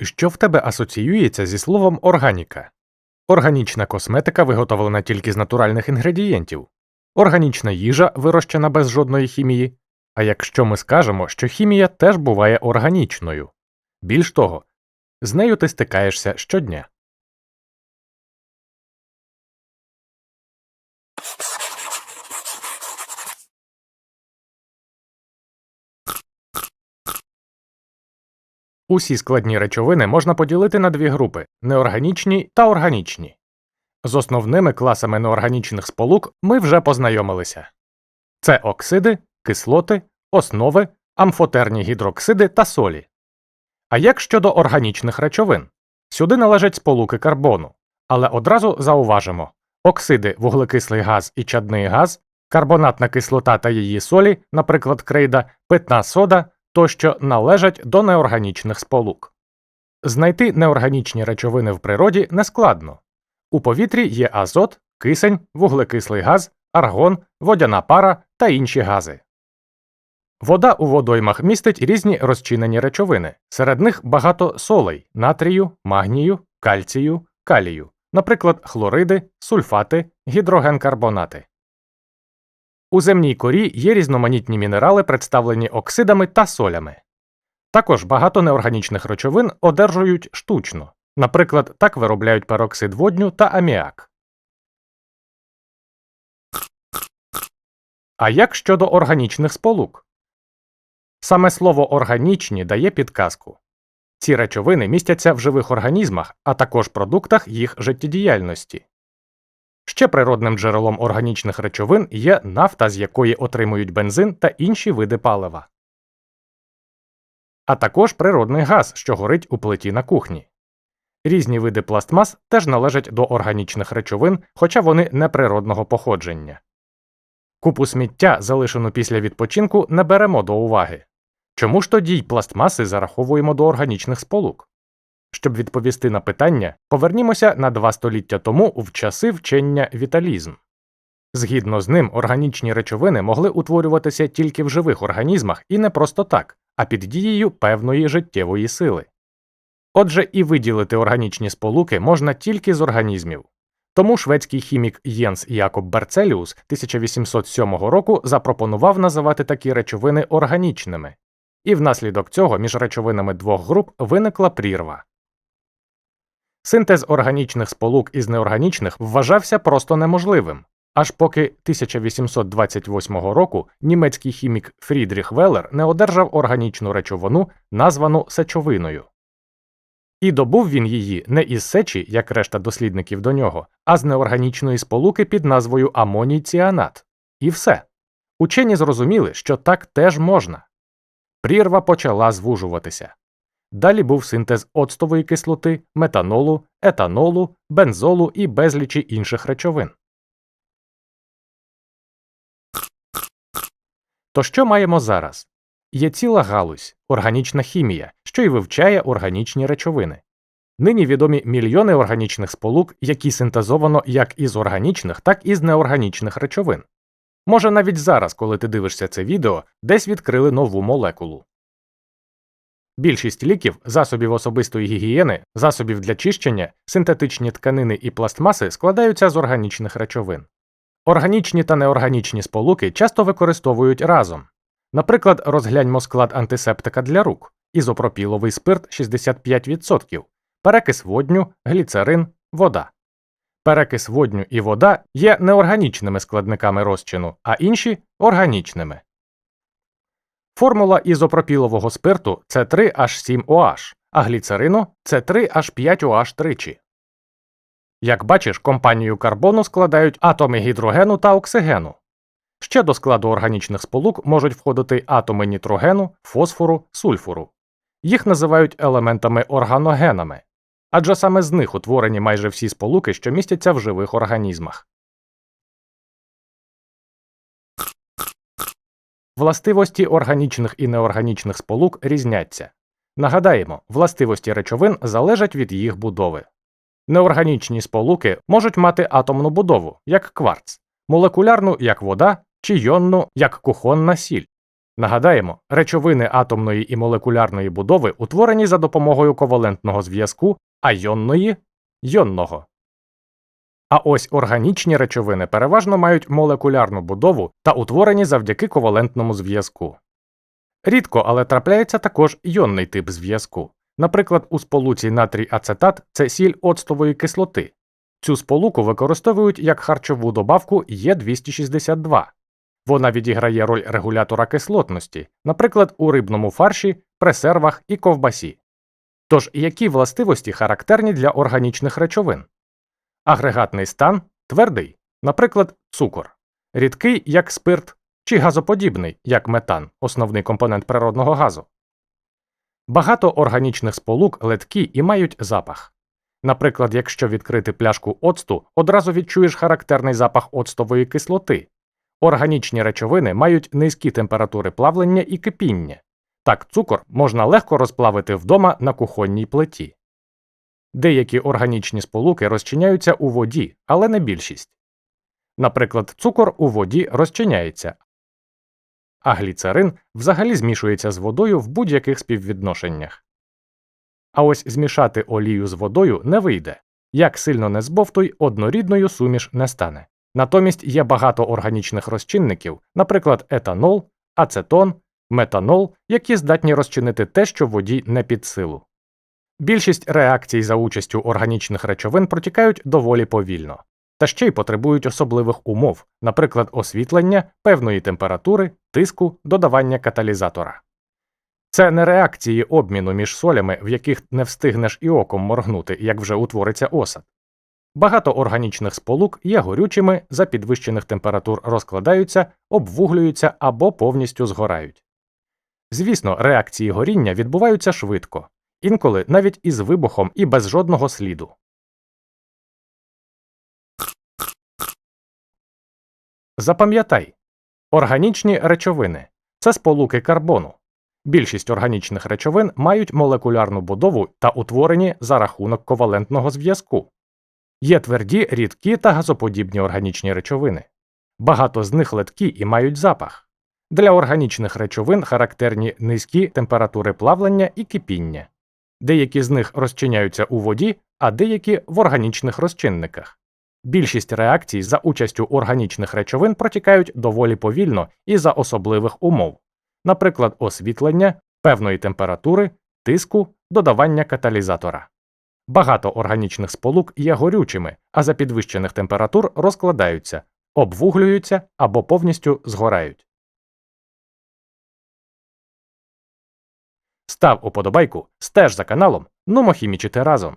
Що в тебе асоціюється зі словом органіка? Органічна косметика виготовлена тільки з натуральних інгредієнтів, органічна їжа вирощена без жодної хімії. А якщо ми скажемо, що хімія теж буває органічною, більш того, з нею ти стикаєшся щодня. Усі складні речовини можна поділити на дві групи неорганічні та органічні. З основними класами неорганічних сполук ми вже познайомилися це оксиди, кислоти, основи, амфотерні гідроксиди та солі. А як щодо органічних речовин? Сюди належать сполуки карбону, але одразу зауважимо оксиди, вуглекислий газ і чадний газ, карбонатна кислота та її солі, наприклад, крейда, питна сода тощо належать до неорганічних сполук. Знайти неорганічні речовини в природі нескладно. У повітрі є азот, кисень, вуглекислий газ, аргон, водяна пара та інші гази. Вода у водоймах містить різні розчинені речовини, серед них багато солей натрію, магнію, кальцію, калію, наприклад, хлориди, сульфати, гідрогенкарбонати. У земній корі є різноманітні мінерали, представлені оксидами та солями. Також багато неорганічних речовин одержують штучно, наприклад, так виробляють пероксид водню та аміак. А як щодо органічних сполук? Саме слово органічні дає підказку. Ці речовини містяться в живих організмах, а також продуктах їх життєдіяльності. Ще природним джерелом органічних речовин є нафта, з якої отримують бензин та інші види палива, а також природний газ, що горить у плиті на кухні. Різні види пластмас теж належать до органічних речовин, хоча вони неприродного походження. Купу сміття, залишену після відпочинку, не беремо до уваги. Чому ж тоді й пластмаси зараховуємо до органічних сполук? Щоб відповісти на питання, повернімося на два століття тому в часи вчення віталізм. Згідно з ним, органічні речовини могли утворюватися тільки в живих організмах і не просто так, а під дією певної життєвої сили. Отже, і виділити органічні сполуки можна тільки з організмів. Тому шведський хімік Єнс Якоб Берцеліус 1807 року запропонував називати такі речовини органічними, і внаслідок цього між речовинами двох груп виникла прірва. Синтез органічних сполук із неорганічних вважався просто неможливим, аж поки 1828 року німецький хімік Фрідріх Велер не одержав органічну речовину, названу сечовиною. І добув він її не із сечі, як решта дослідників до нього, а з неорганічної сполуки під назвою амоній ціанат. І все. Учені зрозуміли, що так теж можна. Прірва почала звужуватися. Далі був синтез оцтової кислоти, метанолу, етанолу, бензолу і безлічі інших речовин. То що маємо зараз? Є ціла галузь органічна хімія, що й вивчає органічні речовини. Нині відомі мільйони органічних сполук, які синтезовано як із органічних, так і з неорганічних речовин. Може навіть зараз, коли ти дивишся це відео, десь відкрили нову молекулу. Більшість ліків, засобів особистої гігієни, засобів для чищення, синтетичні тканини і пластмаси складаються з органічних речовин. Органічні та неорганічні сполуки часто використовують разом. Наприклад, розгляньмо склад антисептика для рук, ізопропіловий спирт 65%, перекис водню, гліцерин, вода. Перекис водню і вода є неорганічними складниками розчину, а інші органічними. Формула ізопропілового спирту це 3H7OH, а гліцерину це 3H5OH тричі. Як бачиш, компанію карбону складають атоми гідрогену та оксигену. Ще до складу органічних сполук можуть входити атоми нітрогену, фосфору, сульфуру. Їх називають елементами органогенами, адже саме з них утворені майже всі сполуки, що містяться в живих організмах. Властивості органічних і неорганічних сполук різняться. Нагадаємо, властивості речовин залежать від їх будови. Неорганічні сполуки можуть мати атомну будову, як кварц, молекулярну, як вода, чи йонну, як кухонна сіль. Нагадаємо, речовини атомної і молекулярної будови утворені за допомогою ковалентного зв'язку, а йонної йонного. А ось органічні речовини переважно мають молекулярну будову та утворені завдяки ковалентному зв'язку. Рідко, але трапляється також йонний тип зв'язку. Наприклад, у сполуці натрій ацетат це сіль оцтової кислоти. Цю сполуку використовують як харчову добавку Е262. Вона відіграє роль регулятора кислотності, наприклад, у рибному фарші, пресервах і ковбасі. Тож, які властивості характерні для органічних речовин? Агрегатний стан твердий, наприклад, цукор, рідкий як спирт чи газоподібний як метан, основний компонент природного газу. Багато органічних сполук леткі і мають запах. Наприклад, якщо відкрити пляшку оцту, одразу відчуєш характерний запах оцтової кислоти. Органічні речовини мають низькі температури плавлення і кипіння. Так цукор можна легко розплавити вдома на кухонній плиті. Деякі органічні сполуки розчиняються у воді, але не більшість. Наприклад, цукор у воді розчиняється, а гліцерин взагалі змішується з водою в будь-яких співвідношеннях. А ось змішати олію з водою не вийде. Як сильно не збовтуй, однорідною суміш не стане. Натомість є багато органічних розчинників, наприклад, етанол, ацетон, метанол, які здатні розчинити те, що воді не під силу. Більшість реакцій за участю органічних речовин протікають доволі повільно, та ще й потребують особливих умов, наприклад, освітлення, певної температури, тиску, додавання каталізатора. Це не реакції обміну між солями, в яких не встигнеш і оком моргнути, як вже утвориться осад. Багато органічних сполук є горючими, за підвищених температур розкладаються, обвуглюються або повністю згорають. Звісно, реакції горіння відбуваються швидко, інколи навіть із вибухом і без жодного сліду. Запам'ятай органічні речовини це сполуки карбону. Більшість органічних речовин мають молекулярну будову та утворені за рахунок ковалентного зв'язку. Є тверді, рідкі та газоподібні органічні речовини. Багато з них леткі і мають запах. Для органічних речовин характерні низькі температури плавлення і кипіння. Деякі з них розчиняються у воді, а деякі в органічних розчинниках. Більшість реакцій за участю органічних речовин протікають доволі повільно і за особливих умов, наприклад, освітлення, певної температури, тиску, додавання каталізатора. Багато органічних сполук є горючими, а за підвищених температур розкладаються, обвуглюються або повністю згорають. Став уподобайку, стеж за каналом, нумо хімічити разом.